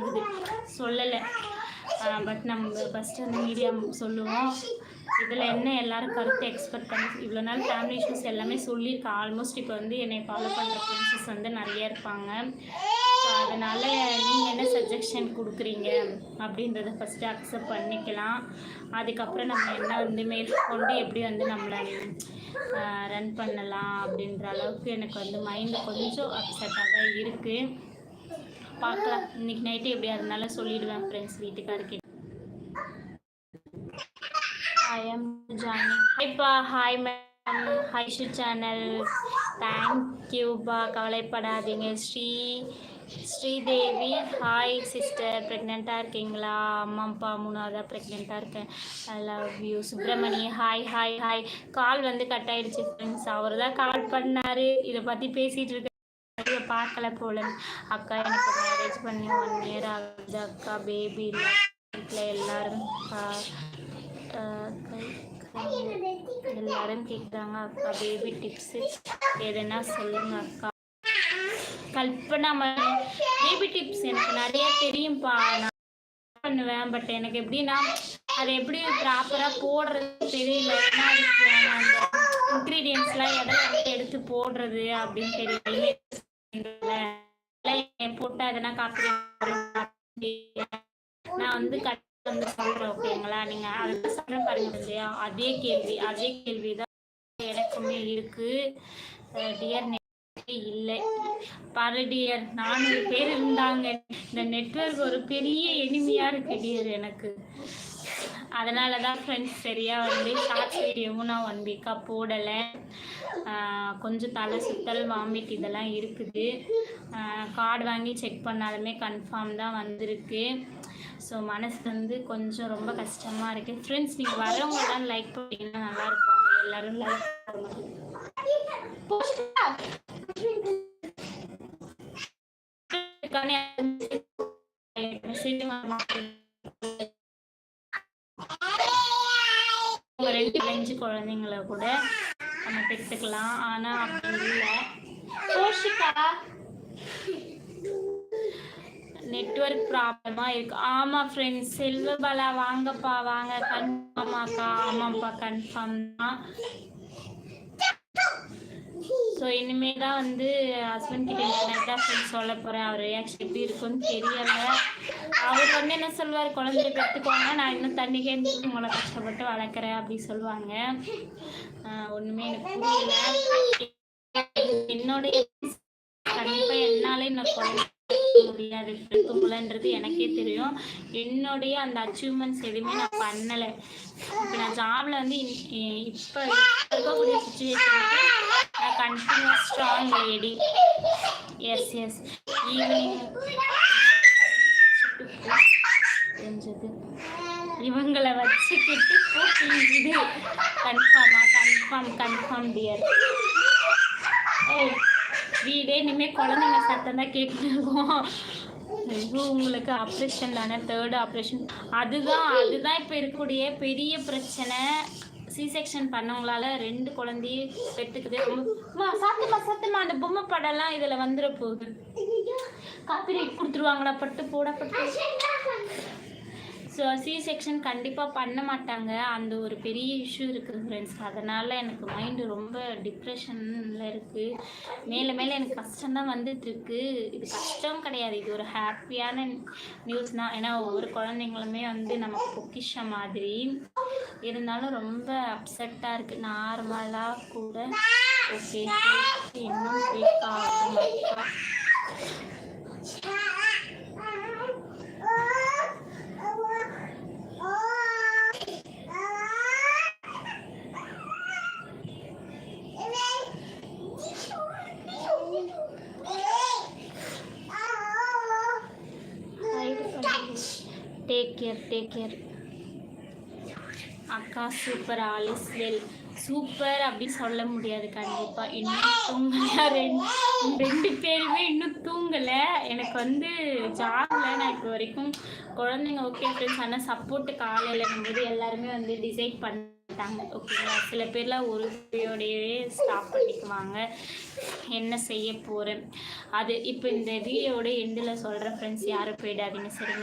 ஆகுது. சொல்லலை. பட் நம்ம ஃபஸ்ட்டு வந்து மீடியா சொல்லுவோம். இதில் என்ன எல்லாரும் கருத்து எக்ஸ்பெக்ட் பண்ணி இவ்வளோ நாள் ஃபேமிலி இஷ்யூஸ் எல்லாமே சொல்லியிருக்கேன் ஆல்மோஸ்ட் இப்போ வந்து என்னை ஃபாலோ பண்ணுற ஃப்ரெண்ட்ஸஸ் வந்து நிறைய இருப்பாங்க. ஸோ அதனால் நீங்கள் என்ன சஜஷன் கொடுக்குறீங்க? அப்படின்றத ஃபஸ்ட்டு அக்செப்ட் பண்ணிக்கலாம். அதுக்கப்புறம் நம்ம என்ன வந்து மேற்கொண்டு எப்படி வந்து நம்மளை ரன் பண்ணலாம் அப்படின்ற அளவுக்கு எனக்கு வந்து மைண்டு கொஞ்சம் அப்செட்டாக தான் இருக்குது பார்க்கலாம். இன்னைக்கு நைட்டு எப்படியா இருந்தாலும் சொல்லிடுவேன் ஃப்ரெண்ட்ஸ் வீட்டுக்காருக்கு ஐ எம் ஜானி ஹாய்ப்பா ஹாய் மேம் ஹைஷு சேனல் தேங்க்யூப்பா கவலைப்படாதீங்க. ஸ்ரீ ஸ்ரீதேவி. ஹாய் சிஸ்டர் ப்ரெக்னெண்ட்டாக இருக்கீங்களா? அம்மாப்பா மூணாவதாக ப்ரெக்னெண்ட்டாக இருக்கேன். I love you Subramani hi hi hi call வந்து கட் ஆயிடுச்சு ஃப்ரெண்ட்ஸ் அவர் தான் கால் பண்ணார். இதை பற்றி பேசிகிட்டு இருக்க பார்க்கல போல. அக்கா எனக்கு மேரேஜ் பண்ணி ஒன் இயர் ஆகுது. அக்கா பேபி இல்லை. வீட்டில் எல்லாரும் எல்லாரும் கேட்குறாங்க அக்கா பேபி டிப்ஸு எதுனா சொல்லுங்க அக்கா. கல்பனா பேபி டிப்ஸ் எனக்கு நிறைய தெரியும்ப்பா நான் பண்ணுவேன் பட் எனக்கு எப்படின்னா அது எப்படி ப்ராப்பராக போடுறது தெரியல. ஏன்னா அதுக்கு அந்த இன்க்ரீடியன்ஸ்லாம் எடுத்து போடுறது அப்படின்னு தெரியல போட்டு அதெல்லாம் காப்பி நான் வந்து கட் வந்து சொல்கிறேன் ஓகேங்களா? நீங்கள் அதை சொல்கிறேன் பாருங்க இல்லையா அதே கேள்வி அதே கேள்விதான் எனக்குமே இருக்கு. டியர் இல்லை. பாரு டியர் நானூறு பேர் இருந்தாங்க. இந்த நெட்வொர்க் ஒரு பெரிய எளிமையாக இருக்கு டியர் எனக்கு. அதனால தான் ஃப்ரெண்ட்ஸ் சரியாக வந்து ஷார்ட்ஸ் வீடியோவும் நான் ஒன் வீக்காக போடலை. கொஞ்சம் தலை சுத்தல் வாமிட் இதெல்லாம் இருக்குது. கார்டு வாங்கி செக் பண்ணாலுமே கன்ஃபார்ம் தான் வந்திருக்கு. ஸோ மனசு வந்து கொஞ்சம் ரொம்ப கஷ்டமாக இருக்குது ஃப்ரெண்ட்ஸ் நீங்கள் வரவங்கலாம் லைக் பண்ணிங்கன்னா நல்லாயிருக்கும் எல்லோரும் லைக் மெசேஜ் உங்க குழந்தைங்கள கூட நம்ம பெற்றுக்கலாம். ஆனா அப்படி இல்லை. கோஷிகா நெட்வொர்க் ப்ராப்ளமா இருக்கு. ஆமா ஃப்ரெண்ட்ஸ் செல்வபாலா வாங்கப்பா வாங்க. கன்ஃபார்மாக்கா ஆமாப்பா கன்ஃபார்ம் தான். ஸோ இனிமே தான் வந்து ஹஸ்பண்ட் கிட்ட டேரக்டாக சொல்லி சொல்ல போகிறேன் அவர் ரியாக்ஷன் எப்படி இருக்குன்னு தெரியல. அவர் வந்து என்ன சொல்வார் குழந்தைய கற்றுக்கோங்க நான் இன்னும் தண்ணி கேட்டு உங்களை கஷ்டப்பட்டு வளர்க்குறேன் அப்படி சொல்லுவாங்க. ஒன்றுமே ஒண்ணுமே எனக்கு புரியல. என்னுடைய கண்டிப்பா என்னால் இந்த குழந்தை முடியாது. இருக்கும்லன்றது எனக்கே தெரியும். என்னுடைய அந்த அச்சீவ்மெண்ட்ஸ் எதுவுமே நான் பண்ணலை. இப்போ நான் ஜாப்ல வந்து இன்- இப்போ இருக்கக்கூடிய சுச்சுவேஷனுக்கு நான் strong lady yes yes evening தெரிஞ்சது இவங்களை வச்சுக்கிட்டு போட்டிங்குது கன்ஃபார்மா கன்ஃபார்ம் கன்ஃபார்ம் டியர் ஓ வீடே இனிமேல் குழந்தைங்க சத்தம் தான் கேட்டுருக்கோம் ஐயோ உங்களுக்கு ஆப்ரேஷன் தானே தேர்ட் ஆப்ரேஷன் அதுதான் அதுதான் இப்போ இருக்கக்கூடிய பெரிய பிரச்சனை சி செக்ஷன் பண்ணவங்களால ரெண்டு குழந்தையும் பெற்றுக்குது. ரொம்ப சத்துமா சத்துமா அந்த பொம்மை படம்லாம் இதில் வந்துட போகுது. காப்பிரைட் கொடுத்துருவாங்களா? பட்டு போடப்பட்டு ஸோ சி செக்ஷன் கண்டிப்பாக பண்ண மாட்டாங்க. அந்த ஒரு பெரிய இஷ்யூ இருக்குது ஃப்ரெண்ட்ஸ் அதனால் எனக்கு மைண்டு ரொம்ப டிப்ரெஷனில் இருக்குது மேலே மேலே எனக்கு கஷ்டம் தான் வந்துட்டுருக்கு இது கஷ்டம் கிடையாது. இது ஒரு ஹாப்பியான நியூஸ் தான். ஏன்னா ஒவ்வொரு குழந்தைங்களுமே வந்து நமக்கு பொக்கிஷ மாதிரி இருந்தாலும் ரொம்ப அப்செட்டாக இருக்குது நார்மலாக கூட. ஓகே இன்னும் டேக் கேர் டேக் கேர் அக்கா super all is well super அப்படி சொல்ல முடியாது கண்டிப்பாக இன்னும் தூங்கலை ரெண்டு ரெண்டு பேருமே இன்னும் தூங்கலை. எனக்கு வந்து ஜாகில் நான் இப்போ வரைக்கும் குழந்தைங்க ஓகே ஃப்ரெண்ட்ஸ் ஆனால் சப்போர்ட்டு காலையில் போது எல்லாருமே வந்து டிசைட் பண்ணிட்டாங்க. ஓகேங்களா சில பேர்லாம் ஒரு வீடியோடையே ஸ்டாப் பண்ணிக்குவாங்க. என்ன செய்ய போகிறேன் அது இப்போ இந்த வீடியோட எண்டில் சொல்கிறேன் ஃப்ரெண்ட்ஸ் யாரும் போயிடாதீங்க சரிங்களா?